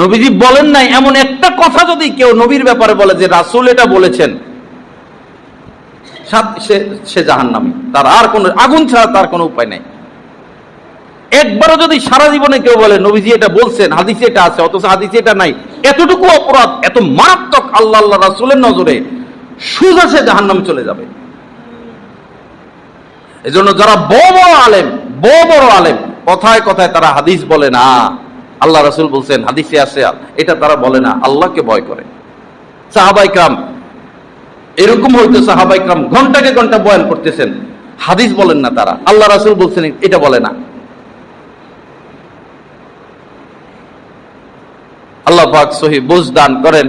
নবীজি বলেন নাই, এমন একটা কথা যদি কেউ নবীর ব্যাপারে বলে যে রাসূল এটা বলেছেন সে সে জাহান্নামী। তার আর কোনো, আগুন ছাড়া তার কোনো উপায় নাই। একবারও যদি সারা জীবনে কেউ বলে, নবীজি এটা বলছেন, হাদিসে এটা আছে, অথচ হাদিসে এটা নাই, এতটুকু অপরাধ, এত মারাত্মক আল্লাহ আল্লাহ রাসূলের নজরে, সুজ আছে জাহান্নামে চলে যাবে। এজন্য যারা বড় বড় আলেম, বড় বড় আলেম, কথায় কথায় তারা হাদিস বলে না। আল্লাহ রাসূল বলছেন, হাদিসে আছে, এটা তারা বলে না, আল্লাহকে ভয় করে। সাহাবাই কাম এরকম হইতো সাহাবাই কাম ঘন্টাকে ঘণ্টা বয়ান করতেছেন, হাদিস বলেন না তারা, আল্লাহ রাসূল বলছেন এটা বলে না। আল্লাহ পাক সহি বুঝ দান করেন,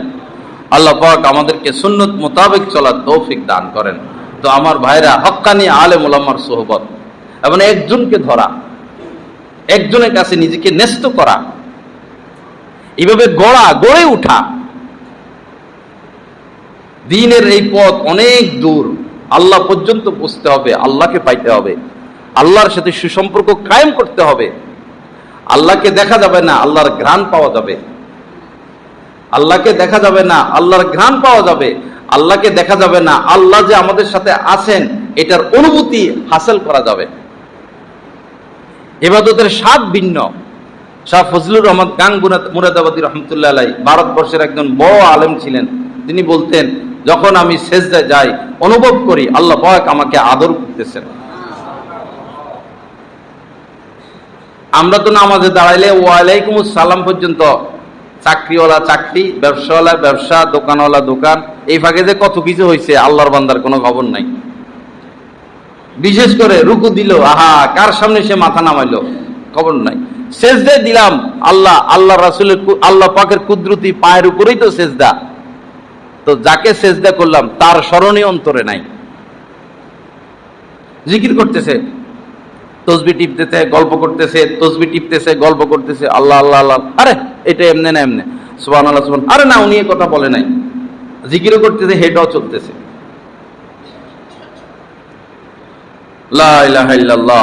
আল্লাহ পাক আমাদেরকে সুন্নত মোতাবেক চলার তৌফিক দান করেন। তো আমার ভাইরা, হক্কানি আলেম ওলামার সোহবত, এবং একজনকে ধরা, একজনের কাছে নিজেকে ন্যস্ত করা এইভাবে গড়া, গড়ে উঠা। দিনের এই পথ অনেক দূর। আল্লাহ পর্যন্ত পৌঁছতে হবে, আল্লাহকে পাইতে হবে। আল্লাহর সাথে সুসম্পর্ক কায়েম করতে হবে। আল্লাহকে দেখা যাবে না, আল্লাহর ঘ্রাণ পাওয়া যাবে। আল্লাহকে দেখা যাবে না, আল্লাহর ঘ্রাণ পাওয়া যাবে। আল্লাহকে দেখা যাবে না, আল্লাহ যে আমাদের সাথে আছেন, এটার অনুভূতি হাসিল করা যাবে। এবাদতের স্বাদ ভিন্ন। শাহ ফজলুর রহমান গাং মুরাদাবাদী রহমতুল্লাহ আলাই ভারতবর্ষের একজন বড় আলেম ছিলেন। তিনি বলতেন, যখন আমি সেজদায় যাই, অনুভব করি আল্লাহ পাক আমাকে আদর করতেছেন। আমরা তো নামাজে দাঁড়াইলে ওয়ালাইকুম সালাম পর্যন্ত চাকরিওয়ালা চাকরি, ব্যবসাওয়ালা ব্যবসা, দোকানওয়ালা দোকান, এই ফাঁকে যে কত কিছু হয়েছে আল্লাহর বান্দার কোনো খবর নাই। বিশেষ করে রুকু দিল, আহা, কার সামনে সে মাথা নামাইলো? খবর নাই। সেজদে দিলাম। আল্লাহ আল্লাহ রাসুলের আল্লাহ পাকের কুদরতি পায়ের উপরেই তো সেজদা। তো যাকে সেজদা করলাম, তার স্মরণীয় অন্তরে নাই। জিকির করতেছে, তসবি টিপতেছে, গল্প করতেছে, তসবি টিপতেছে, গল্প করতেছে, আল্লাহ আল্লাহ আল্লাহ। আরে, এটা এমনে না এমনে। সুবান আল্লাহ সুবান আরে না, উনি কথা বলে নাই। জিকিরও করতেছে, হেডও চলতেছে।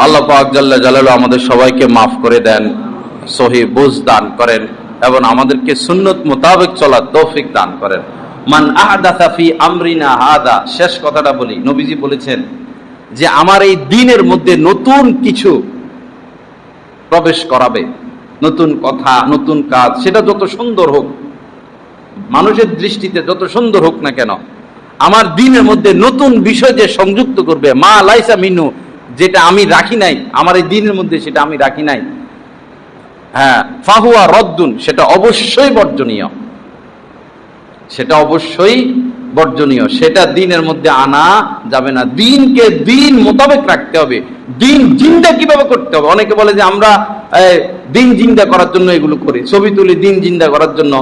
আল্লাহ পাক জাল্লা জালালু আমাদের সবাইকে মাফ করে দেন। সহি বুঝ দান করেন এবং আমাদেরকে সুন্নত মোতাবেক চলার তৌফিক দান করেন। মান আহদাথা ফি আমরিনা হাদা, শেষ কথাটা বলি, নবীজি বলেছেন যে আমার এই দিনের মধ্যে নতুন কিছু প্রবেশ করাবে, নতুন কথা, নতুন কাজ, সেটা যত সুন্দর হোক, মানুষের দৃষ্টিতে যত সুন্দর হোক না কেন, আমার দিনের মধ্যে নতুন বিষয় যে সংযুক্ত করবে, মা লাইসা মিনু যেটা আমি রাখি নাই, আমার এই দিনের মধ্যে সেটা আমি রাখি নাই হ্যাঁ ফাহুয়া রদ্দুন, সেটা অবশ্যই বর্জনীয়। সেটা অবশ্যই বর্জনীয়। সেটা দিনের মধ্যে আনা যাবে না। দিনকে দিন মোতাবেক রাখতে হবে। দিন জিন্দা কীভাবে করতে হবে? অনেকে বলে যে আমরা দিন জিন্দা করার জন্য এগুলো করি। ছবি তুলি, দিন জিন্দা করার জন্য।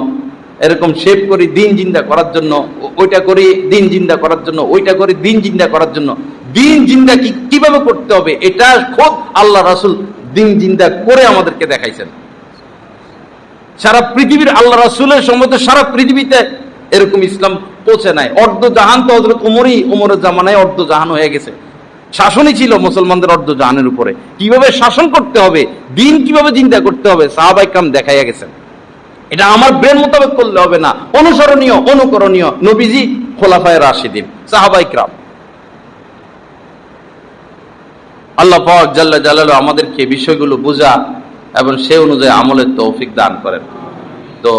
এরকম শেভ করি, দিন জিন্দা করার জন্য। ওইটা করি, দিন জিন্দা করার জন্য। ওইটা করি, দিন জিন্দা করার জন্য। দিন জিন্দা কি, কীভাবে করতে হবে? এটা খোদ আল্লাহ রাসুল দিন জিন্দা করে আমাদেরকে দেখাইছেন। সারা পৃথিবীর আল্লাহ রাসুলের সম্মত সারা পৃথিবীতে এরকম ইসলাম পৌঁছে নাই। অর্ধ জাহান তো হজরত উমরই উমরের জামানায় অর্ধ জাহান হয়ে গেছে। শাসনই ছিল মুসলমানদের অর্ধ জাহানের উপরে। কীভাবে শাসন করতে হবে, দিন কীভাবে চিন্তা করতে হবে সাহাবাইকরাম দেখাইয়া গেছেন। এটা আমার ব্রেন মোতাবেক করলে হবে না। অনুসরণীয়, অনুকরণীয় নবীজি খোলাফায় রাশিদিন সাহাবাইকরাম আল্লাহ পাক জাল্লা জাল আমাদেরকে বিষয়গুলো বোঝা এবং সে অনুযায়ী আমলের তৌফিক দান করেন। তো